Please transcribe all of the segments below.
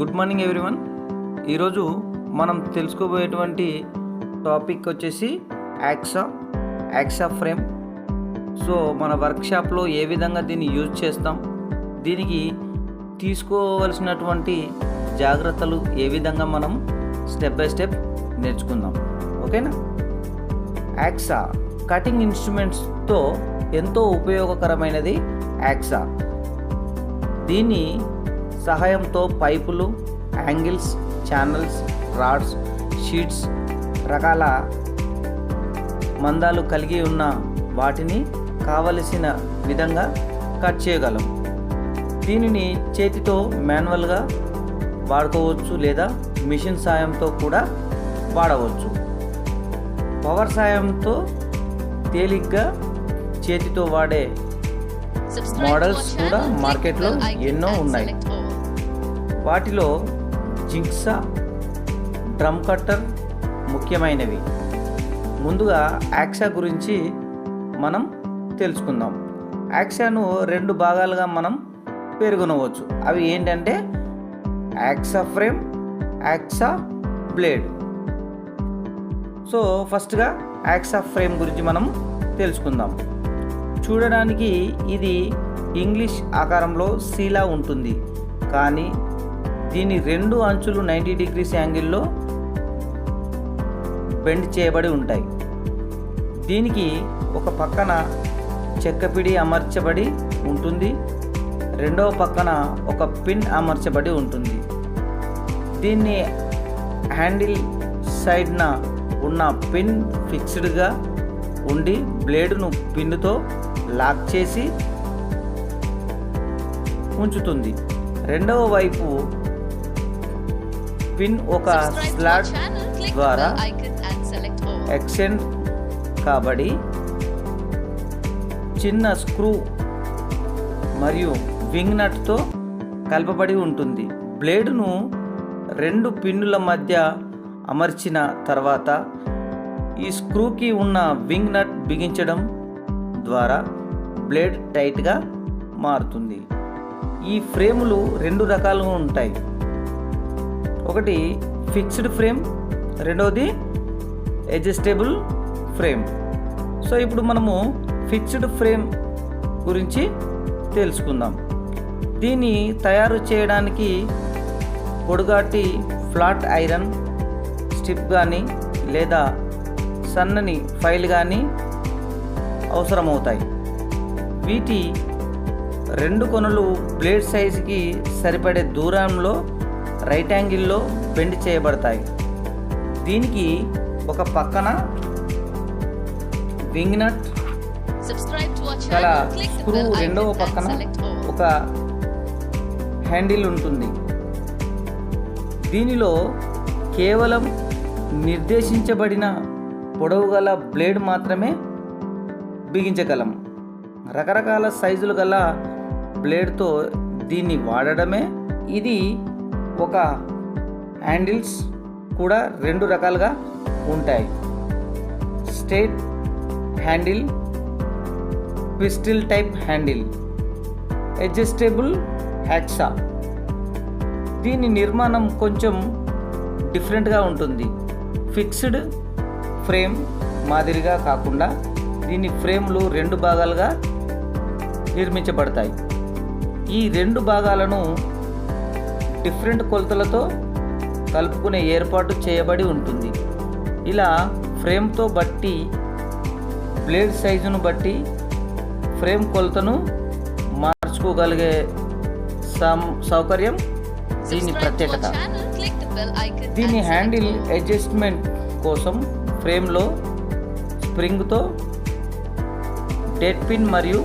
Good morning everyone. ఈరోజు మనం తెలుసుకోబోయేటువంటి టాపిక్ వచ్చేసి యాక్సా యాక్సా ఫ్రేమ్. సో మన వర్క్షాప్లో ఏ విధంగా దీన్ని యూజ్ చేస్తాం దీనికి తీసుకోవలసినటువంటి జాగ్రత్తలు ఏ విధంగా మనం స్టెప్ బై స్టెప్ నేర్చుకుందాం. ఓకేనా? యాక్సా కటింగ్ ఇన్స్ట్రుమెంట్స్తో ఎంతో ఉపయోగకరమైనది యాక్సా. దీన్ని సహాయంతో పైపులు యాంగిల్స్ ఛానల్స్ రాడ్స్ షీట్స్ రకాల మందాలు కలిగి ఉన్న వాటిని కావలసిన విధంగా కట్ చేయగలం. దీనిని చేతితో మాన్యువల్గా వాడుకోవచ్చు లేదా మిషన్ సాయంతో కూడా వాడవచ్చు. పవర్ సాయంతో తేలిగ్గా చేతితో వాడే మోడల్స్ కూడా మార్కెట్లో ఎన్నో ఉన్నాయి. వాటిలో జిగ్సా డ్రమ్ కట్టర్ ముఖ్యమైనవి. ముందుగా యాక్సా గురించి మనం తెలుసుకుందాం. యాక్సాను రెండు భాగాలుగా మనం పేర్కొనవచ్చు. అవి ఏంటంటే hacksaw frame hacksaw blade. So ఫస్ట్గా యాక్సా ఫ్రేమ్ గురించి మనం తెలుసుకుందాం. చూడడానికి ఇది ఇంగ్లీష్ ఆకారంలో సీలా ఉంటుంది. కానీ దీని రెండు అంచులు నైంటీ డిగ్రీస్ యాంగిల్లో బెండ్ చేయబడి ఉంటాయి. దీనికి ఒక పక్కన చెక్కపిడి అమర్చబడి ఉంటుంది. రెండవ పక్కన ఒక పిన్ అమర్చబడి ఉంటుంది. దీన్ని హ్యాండిల్ సైడ్న ఉన్న పిన్ ఫిక్స్డ్గా ఉండి బ్లేడును పిన్నుతో లాక్ చేసి ఉంచుతుంది. రెండవ వైపు పిన్ ఒక స్లాట్ ద్వారా ఎక్స్టెండ్ కాబడి చిన్న స్క్రూ మరియు వింగ్ నట్తో కలపబడి ఉంటుంది. బ్లేడును రెండు పిన్నుల మధ్య అమర్చిన తర్వాత ఈ స్క్రూకి ఉన్న వింగ్ నట్ బిగించడం ద్వారా బ్లేడ్ టైట్గా మారుతుంది. ఈ ఫ్రేములు రెండు రకాలుగా ఉంటాయి. ఒకటి ఫిక్స్డ్ ఫ్రేమ్ రెండవది అడ్జస్టబుల్ ఫ్రేమ్. సో ఇప్పుడు మనము ఫిక్స్డ్ ఫ్రేమ్ గురించి తెలుసుకుందాం. దీన్ని తయారు చేయడానికి పొడుగాటి ఫ్లాట్ ఐరన్ స్టిప్ కానీ లేదా సన్నని ఫైల్ కానీ అవసరమవుతాయి. వీటి రెండు కొనలు బ్లేడ్ సైజుకి సరిపడే దూరంలో రైట్ యాంగిల్లో బెండ్ చేయబడతాయి. దీనికి ఒక పక్కన వింగ్ నట్ గల స్క్రూ రెండవ పక్కన ఒక హ్యాండిల్ ఉంటుంది. దీనిలో కేవలం నిర్దేశించబడిన పొడవు గల బ్లేడ్ మాత్రమే బిగించగలం. రకరకాల సైజులు గల బ్లేడ్తో దీన్ని వాడడమే. ఇది ఒక హ్యాండిల్స్ కూడా రెండు రకాలుగా ఉంటాయి. Straight handle pistol type handle adjustable hacksaw. దీని నిర్మాణం కొంచెం డిఫరెంట్గా ఉంటుంది. ఫిక్స్డ్ ఫ్రేమ్ మాదిరిగా కాకుండా దీని ఫ్రేమ్లు రెండు భాగాలుగా నిర్మించబడతాయి. ఈ రెండు భాగాలను డిఫరెంట్ కొలతలతో కలుపుకునే ఏర్పాటు చేయబడి ఉంటుంది. ఇలా ఫ్రేమ్తో బట్టి బ్లేడ్ సైజును బట్టి ఫ్రేమ్ కొలతను మార్చుకోగలిగే సౌకర్యం దీని ప్రత్యేకత. దీని హ్యాండిల్ అడ్జస్ట్మెంట్ కోసం ఫ్రేమ్లో స్ప్రింగ్తో డెడ్ పిన్ మరియు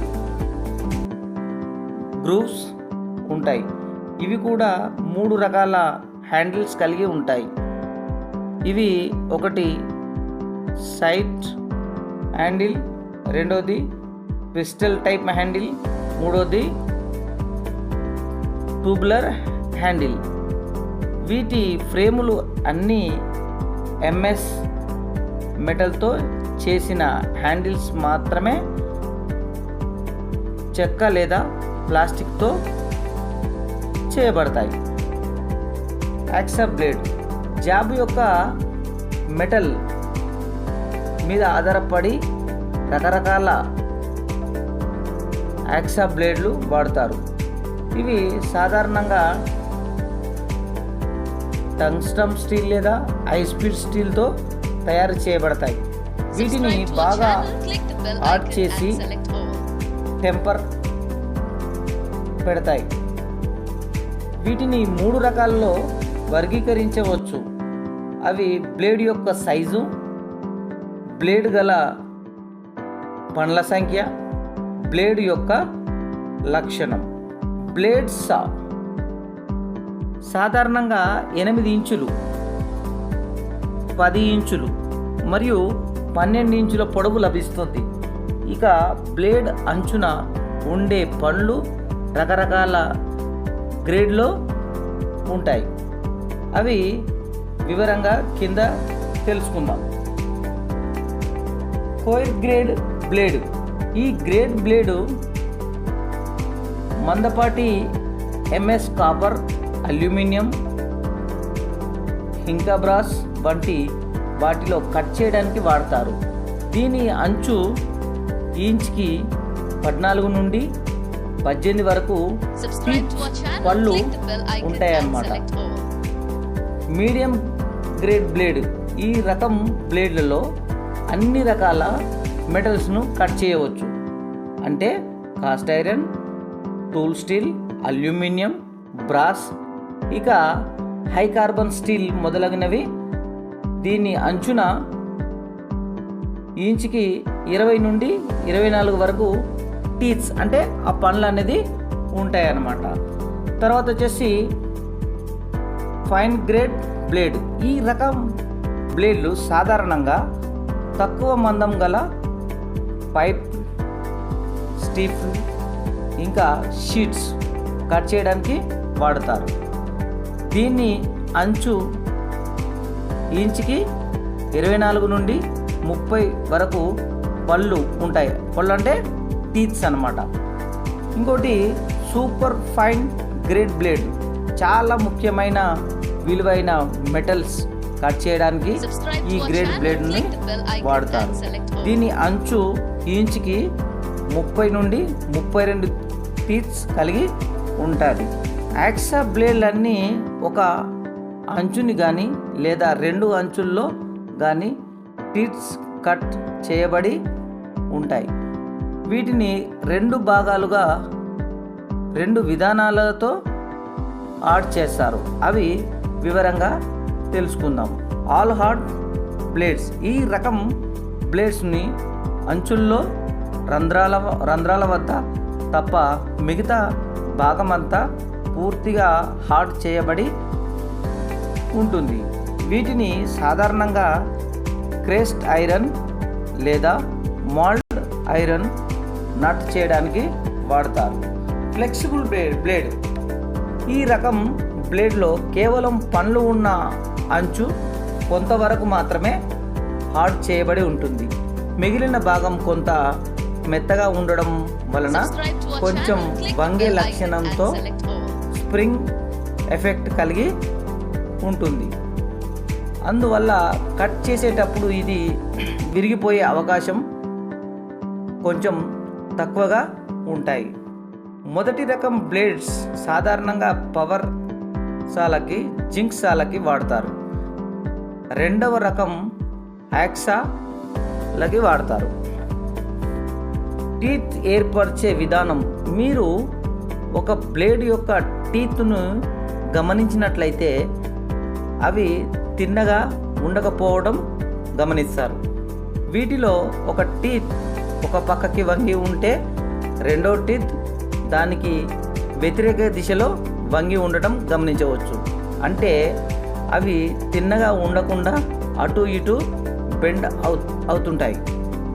గ్రూవ్స్ ఉంటాయి. ఇవి కూడా మూడు రకాల హ్యాండిల్స్ కలిగి ఉంటాయి. ఇవి ఒకటి సైట్ హ్యాండిల్ రెండోది పిస్టల్ టైప్ హ్యాండిల్ మూడోది ట్యూబులర్ హ్యాండిల్. వీటి ఫ్రేములు అన్నీ ఎంఎస్ మెటల్తో చేసిన హ్యాండిల్స్ మాత్రమే చెక్క లేదా ప్లాస్టిక్తో చేయబడతాయి. యాక్సా బ్లేడ్ జాబ్ యొక్క మెటల్ మీద ఆధారపడి రకరకాల యాక్సా బ్లేడ్లు వాడతారు. ఇవి సాధారణంగా టంగ్స్టమ్ స్టీల్ లేదా హై స్పీడ్ స్టీల్తో తయారు చేయబడతాయి. వీటిని బాగా ఆడ్ చేసి. టెంపర్ పెడతాయి. వీటిని మూడు రకాల్లో వర్గీకరించవచ్చు. అవి బ్లేడ్ యొక్క సైజు బ్లేడ్ గల పండ్ల సంఖ్య బ్లేడ్ యొక్క లక్షణం. బ్లేడ్ సా సాధారణంగా ఎనిమిది ఇంచులు పది ఇంచులు మరియు పన్నెండు ఇంచుల పొడవు లభిస్తుంది. ఇక బ్లేడ్ అంచున ఉండే పండ్లు రకరకాల గ్రేడ్లో ఉంటాయి. అవి వివరంగా కింద తెలుసుకుందాం. Coarse grade blade. ఈ గ్రేడ్ బ్లేడు మందపాటి ఎంఎస్ కాపర్ అల్యూమినియం ఇంకా బ్రాస్ వంటి వాటిలో కట్ చేయడానికి వాడతారు. దీని అంచు ఇంచ్కి పద్నాలుగు నుండి పద్దెనిమిది వరకు పళ్ళు ఉంటాయన్నమాట. మీడియం గ్రేడ్ బ్లేడ్ ఈ రకం బ్లేడ్లలో అన్ని రకాల మెటల్స్ను కట్ చేయవచ్చు. అంటే cast iron tool steel aluminium brass ఇక హై కార్బన్ స్టీల్ మొదలగునవి. దీని అంచున ఇంచుకి ఇరవై నుండి ఇరవై నాలుగు వరకు టీత్స్ అంటే ఆ పండ్లు అనేది ఉంటాయన్నమాట. తర్వాత వచ్చేసి ఫైన్ గ్రేడ్ బ్లేడ్. ఈ రకం బ్లేడ్లు సాధారణంగా తక్కువ మందం గల పైప్ స్టీఫ్ ఇంకా షీట్స్ కట్ చేయడానికి వాడతారు. దీన్ని అంచు ఇంచుకి ఇరవై నాలుగు నుండి ముప్పై వరకు పళ్ళు ఉంటాయి. పళ్ళు అంటే టీత్స్ అన్నమాట. ఇంకోటి సూపర్ ఫైన్ గ్రేడ్ బ్లేడ్ చాలా ముఖ్యమైన విలువైన మెటల్స్ కట్ చేయడానికి ఈ గ్రేడ్ బ్లేడ్ని వాడతారు. దీని అంచు ఇంచుకి ముప్పై నుండి ముప్పై రెండు టీత్స్ కలిగి ఉంటుంది. యాక్సా బ్లేడ్లన్నీ ఒక అంచుని కానీ లేదా రెండు అంచుల్లో కానీ టీత్స్ కట్ చేయబడి ఉంటాయి. వీటిని రెండు భాగాలుగా రెండు విధానాలతో ఆడ్ చేస్తారు. అవి వివరంగా తెలుసుకుందాం. All hard blades. ఈ రకం బ్లేడ్స్ని అంచుల్లో రంధ్రాల రంధ్రాల వద్ద తప్ప మిగతా భాగమంతా పూర్తిగా హార్డ్ చేయబడి ఉంటుంది. వీటిని సాధారణంగా క్రేస్ట్ ఐరన్ లేదా మాల్డ్ ఐరన్ నట్ చేయడానికి వాడతారు. Flexible blade blade. ఈ రకం బ్లేడ్లో కేవలం పండ్లు ఉన్న అంచు కొంతవరకు మాత్రమే హార్డ్ చేయబడి ఉంటుంది. మిగిలిన భాగం కొంత మెత్తగా ఉండడం వలన కొంచెం వంగే లక్షణంతో. స్ప్రింగ్ ఎఫెక్ట్ కలిగి ఉంటుంది. అందువల్ల కట్ చేసేటప్పుడు ఇది విరిగిపోయే అవకాశం కొంచెం తక్కువగా ఉంటాయి. మొదటి రకం బ్లేడ్స్ సాధారణంగా పవర్ సాలకి జింక్ సాలకి వాడతారు. రెండవ రకం యాక్సాలకి వాడతారు. టీత్ ఏర్పరిచే విధానం మీరు ఒక బ్లేడ్ యొక్క టీత్ను గమనించినట్లయితే అవి తిన్నగా ఉండకపోవడం గమనిస్తారు. వీటిలో ఒక టీత్ ఒక పక్కకి వంగి ఉంటే రెండో టీత్ దానికి వ్యతిరేక దిశలో వంగి ఉండటం గమనించవచ్చు. అంటే అవి తిన్నగా ఉండకుండా అటు ఇటు బెండ్ అవు అవుతుంటాయి.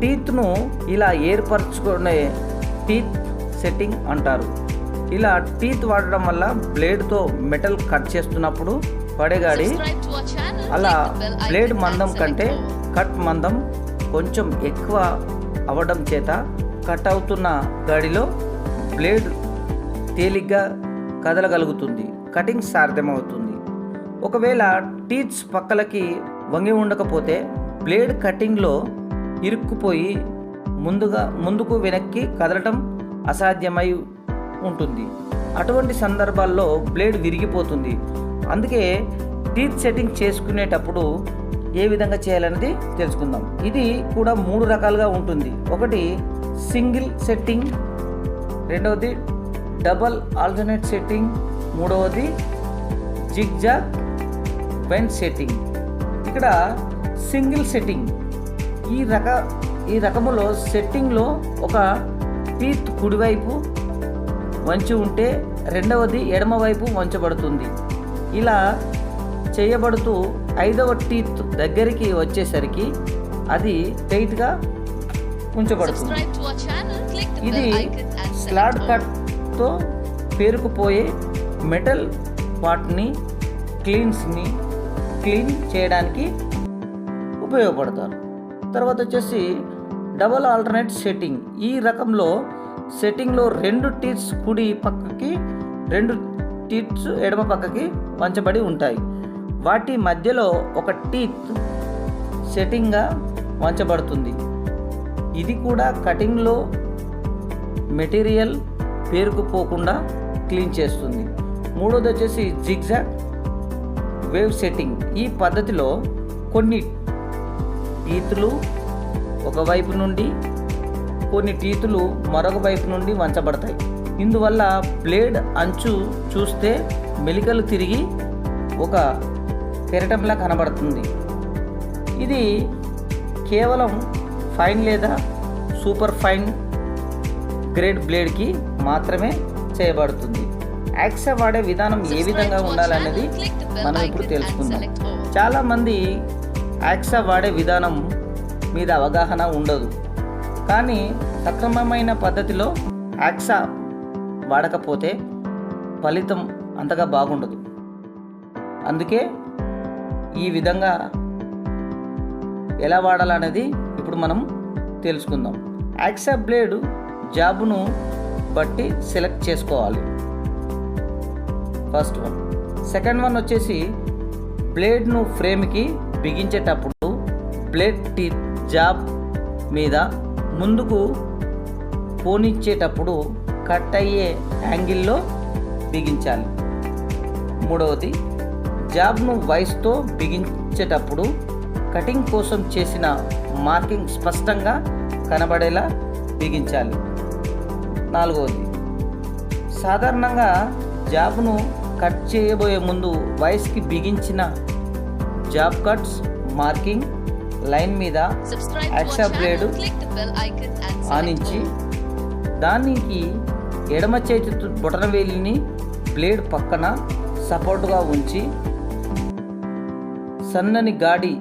టీత్ను ఇలా ఏర్పరచుకునే టీత్ సెట్టింగ్ అంటారు. ఇలా టీత్ వాడడం వల్ల బ్లేడ్తో మెటల్ కట్ చేస్తున్నప్పుడు పడేగాడి అలా బ్లేడ్ మందం కంటే కట్ మందం కొంచెం ఎక్కువ అవడం చేత కట్ అవుతున్న గడిలో బ్లేడ్ తేలిగ్గా కదలగలుగుతుంది. కటింగ్ సాధ్యమవుతుంది. ఒకవేళ టీత్స్ పక్కలకి వంగి ఉండకపోతే బ్లేడ్ కటింగ్లో ఇరుక్కుపోయి ముందుగా ముందుకు వెనక్కి కదలటం అసాధ్యమై ఉంటుంది. అటువంటి సందర్భాల్లో బ్లేడ్ విరిగిపోతుంది. అందుకే టీత్ సెట్టింగ్ చేసుకునేటప్పుడు ఏ విధంగా చేయాలనేది తెలుసుకుందాం. ఇది కూడా మూడు రకాలుగా ఉంటుంది. ఒకటి సింగిల్ సెట్టింగ్ రెండవది డబల్ ఆల్టర్నేట్ సెట్టింగ్ మూడవది జిగ్జా బెండ్ సెట్టింగ్. ఇక్కడ సింగిల్ సెట్టింగ్. ఈ రక ఈ రకములో సెట్టింగ్లో ఒక టీత్ కుడివైపు వంచి ఉంటే రెండవది ఎడమవైపు వంచబడుతుంది. ఇలా చేయబడుతూ ఐదవ టీత్ దగ్గరికి వచ్చేసరికి అది టైట్గా ఉంచబడుతుంది. ఇది all. కట్తో పేరుకుపోయే మెటల్ పార్ట్ని క్లీన్స్ని క్లీన్ చేయడానికి ఉపయోగపడతారు. తర్వాత వచ్చేసి డబల్ ఆల్టర్నేట్ సెట్టింగ్. ఈ రకంలో సెట్టింగ్లో రెండు టీత్స్ కుడి పక్కకి రెండు టీత్స్ ఎడమ పక్కకి వంచబడి ఉంటాయి. వాటి మధ్యలో ఒక టీత్ సెట్టింగ్గా వంచబడుతుంది. ఇది కూడా కటింగ్లో మెటీరియల్ పేరుకుపోకుండా క్లీన్ చేస్తుంది. మూడోది వచ్చేసి జిగ్జాగ్ వేవ్ సెట్టింగ్. ఈ పద్ధతిలో కొన్ని టీతులు ఒకవైపు నుండి కొన్ని టీతులు మరొక వైపు నుండి వంచబడతాయి. ఇందువల్ల బ్లేడ్ అంచు చూస్తే మెలికలు తిరిగి ఒక పెరటంలా కనబడుతుంది. ఇది కేవలం ఫైన్ లేదా సూపర్ ఫైన్ గ్రేడ్ బ్లేడ్కి మాత్రమే చేయబడుతుంది. యాక్సా వాడే విధానం ఏ విధంగా ఉండాలనేది మనం ఇప్పుడు తెలుసుకుందాం. చాలామంది యాక్సా వాడే విధానం మీద అవగాహన ఉండదు. కానీ సక్రమమైన పద్ధతిలో యాక్సా వాడకపోతే ఫలితం అంతగా బాగుండదు. అందుకే ఈ విధంగా ఎలా వాడాలనేది ఇప్పుడు మనం తెలుసుకుందాం. యాక్సెప్ట్ బ్లేడ్ జాబ్ను బట్టి సెలెక్ట్ చేసుకోవాలి. ఫస్ట్ వన్ సెకండ్ వన్ వచ్చేసి బ్లేడ్ను ఫ్రేమ్కి బిగించేటప్పుడు బ్లేడ్ టీ జాబ్ మీద ముందుకు పోనిచ్చేటప్పుడు కట్ అయ్యే యాంగిల్లో బిగించాలి. మూడవది జాబ్ను వైస్తో బిగించేటప్పుడు కటింగ్ కోసం చేసిన మార్కింగ్ స్పష్టంగా కనబడేలా బిగించాలి నాలుగవది సాధారణంగా జాబ్ను కట్ చేయబోయే ముందు వైస్కి బిగించిన జాబ్ కట్స్ మార్కింగ్ లైన్ మీద యాక్సా బ్లేడ్ ఆనించి. దానికి ఎడమ చేతి బొటనవేలిని బ్లేడ్ పక్కన సపోర్టుగా ఉంచి సన్నని గాడి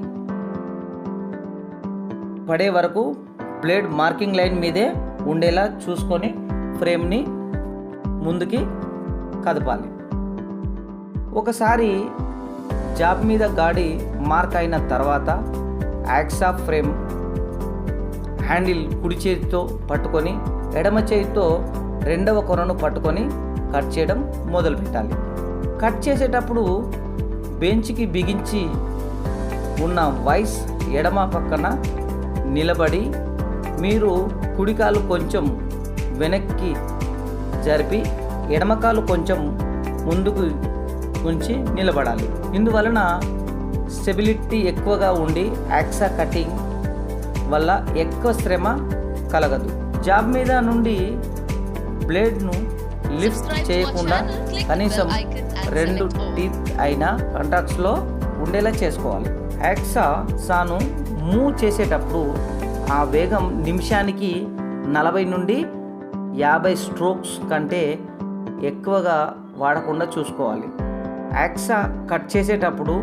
పడే వరకు బ్లేడ్ మార్కింగ్ లైన్ మీదే ఉండేలా చూసుకొని ఫ్రేమ్ని ముందుకి కదపాలి. ఒకసారి జాబ్ మీద గాడి మార్క్ అయిన తర్వాత యాక్సా ఫ్రేమ్ హ్యాండిల్ కుడి చేతితో పట్టుకొని ఎడమ చేతితో రెండవ కొనను పట్టుకొని కట్ చేయడం మొదలు పెట్టాలి కట్ చేసేటప్పుడు బెంచ్కి బిగించి ఉన్న వైస్ ఎడమ పక్కన నిలబడి మీరు కుడికాలు కొంచెం వెనక్కి జరిపి ఎడమకాలు కొంచెం ముందుకు ఉంచి నిలబడాలి. ఇందువలన స్టెబిలిటీ ఎక్కువగా ఉండి యాక్సా కటింగ్ వల్ల ఎక్కువ శ్రమ కలగదు. జాబ్ మీద నుండి బ్లేడ్ను లిఫ్ట్ చేయకుండా కనీసం రెండు. టీత్ అయిన కాంటాక్ట్స్లో ఉండేలా చేసుకోవాలి. యాక్సా సాను మూవ్ చేసేటప్పుడు ఆ వేగం నిమిషానికి నలభై నుండి యాభై స్ట్రోక్స్ కంటే ఎక్కువగా వాడకుండా చూసుకోవాలి. యాక్సా కట్ చేసేటప్పుడు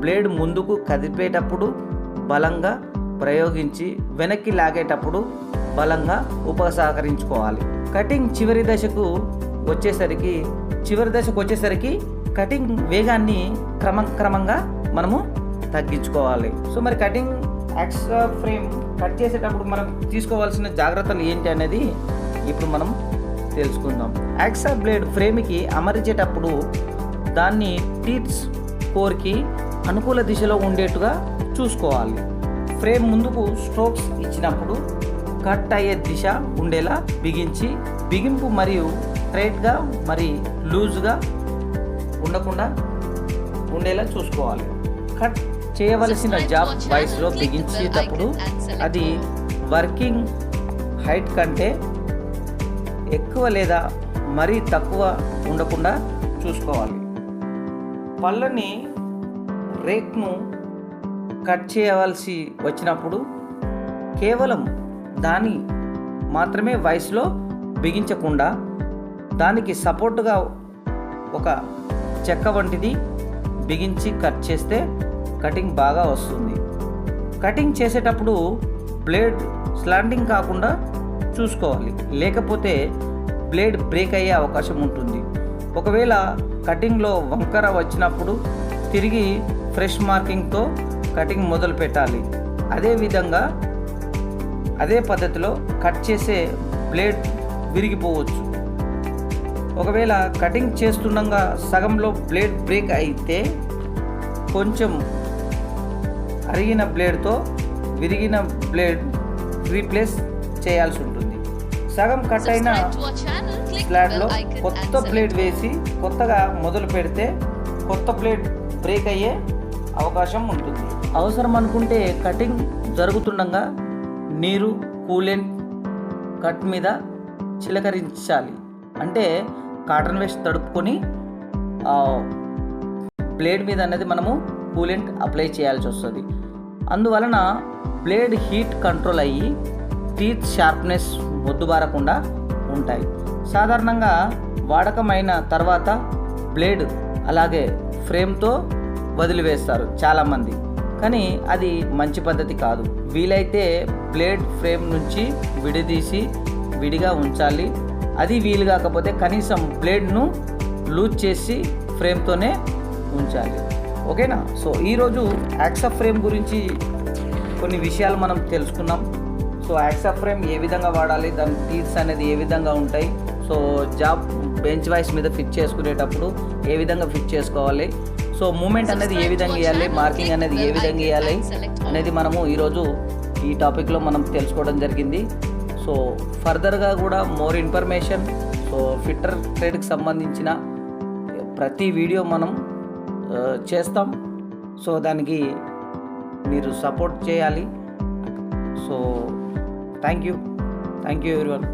బ్లేడ్ ముందుకు కదిపేటప్పుడు బలంగా ప్రయోగించి వెనక్కి లాగేటప్పుడు బలంగా ఉపసహకరించుకోవాలి. కటింగ్ చివరి దశకు వచ్చేసరికి చివరి దశకు వచ్చేసరికి కటింగ్ వేగాన్ని క్రమక్రమంగా మనము తగ్గించుకోవాలి. సో మరి కటింగ్ ఎక్స్ట్రా ఫ్రేమ్ కట్ చేసేటప్పుడు మనం తీసుకోవాల్సిన జాగ్రత్తలు ఏంటి అనేది ఇప్పుడు మనం తెలుసుకుందాం. యాక్సా బ్లేడ్ ఫ్రేమ్కి అమర్చేటప్పుడు దాన్ని టీత్స్ కోర్కి అనుకూల దిశలో ఉండేట్టుగా చూసుకోవాలి. ఫ్రేమ్ ముందుకు స్ట్రోక్స్ ఇచ్చినప్పుడు కట్ అయ్యే దిశ ఉండేలా బిగించి బిగింపు మరియు స్ట్రైట్గా మరి లూజ్గా ఉండకుండా ఉండేలా చూసుకోవాలి. కట్ చేయవలసిన జాబ్ వయసులో బిగించేటప్పుడు అది వర్కింగ్ హైట్ కంటే ఎక్కువ లేదా మరీ తక్కువ ఉండకుండా చూసుకోవాలి. పళ్ళని రేక్ను కట్ చేయవలసి వచ్చినప్పుడు కేవలం దాని మాత్రమే వయసులో బిగించకుండా దానికి సపోర్టుగా ఒక చెక్క వంటిది బిగించి కట్ చేస్తే కటింగ్ బాగా వస్తుంది. కటింగ్ చేసేటప్పుడు బ్లేడ్ స్లాండింగ్ కాకుండా చూసుకోవాలి. లేకపోతే బ్లేడ్ బ్రేక్ అయ్యే అవకాశం ఉంటుంది. ఒకవేళ కటింగ్లో వంకర వచ్చినప్పుడు తిరిగి ఫ్రెష్ మార్కింగ్తో కటింగ్ మొదలు పెట్టాలి. అదేవిధంగా అదే పద్ధతిలో కట్ చేసే బ్లేడ్ విరిగిపోవచ్చు. ఒకవేళ కటింగ్ చేస్తుండగా సగంలో బ్లేడ్ బ్రేక్ అయితే కొంచెం అరిగిన బ్లేడ్తో విరిగిన బ్లేడ్ రీప్లేస్ చేయాల్సి ఉంటుంది. సగం కట్ అయిన స్లాడ్లో కొత్త select వేసి కొత్తగా మొదలు పెడితే కొత్త ప్లేట్ బ్రేక్ అయ్యే అవకాశం ఉంటుంది. అవసరం అనుకుంటే కటింగ్ జరుగుతుండగా నీరు కూలెంట్ కట్ మీద చిలకరించాలి. అంటే కాటన్ వేస్ట్ తడుపుకొని బ్లేడ్ మీద అనేది మనము కూలెంట్ అప్లై చేయాల్సి వస్తుంది. అందువలన బ్లేడ్ హీట్ కంట్రోల్ అయ్యి టీత్ షార్ప్నెస్ మొద్దుబారకుండా ఉంటాయి. సాధారణంగా వాడకమైన తర్వాత బ్లేడ్ అలాగే ఫ్రేమ్తో వదిలివేస్తారు చాలామంది. కానీ అది మంచి పద్ధతి కాదు. వీలైతే బ్లేడ్ ఫ్రేమ్ నుంచి విడదీసి విడిగా ఉంచాలి. అది వీలు కాకపోతే కనీసం బ్లేడ్ను లూజ్ చేసి ఫ్రేమ్తోనే ఉంచాలి. ఓకేనా? సో ఈరోజు యాక్సా ఫ్రేమ్ గురించి కొన్ని విషయాలు మనం తెలుసుకున్నాం. సో యాక్సా ఫ్రేమ్ ఏ విధంగా వాడాలి దాని టీత్స్ అనేది ఏ విధంగా ఉంటాయి సో జాబ్ బెంచ్ వైస్ మీద ఫిట్ చేసుకునేటప్పుడు ఏ విధంగా ఫిట్ చేసుకోవాలి సో మూమెంట్ అనేది ఏ విధంగా ఇవ్వాలి మార్కింగ్ అనేది ఏ విధంగా ఇవ్వాలి అనేది మనము ఈరోజు ఈ టాపిక్లో మనం తెలుసుకోవడం జరిగింది. సో ఫర్దర్గా కూడా మోర్ ఇన్ఫర్మేషన్ సో ఫిట్టర్ ట్రేడ్కి సంబంధించిన ప్రతి వీడియో మనం చేస్తాం. సో దానికి మీరు సపోర్ట్ చేయాలి. So thank you thank you everyone.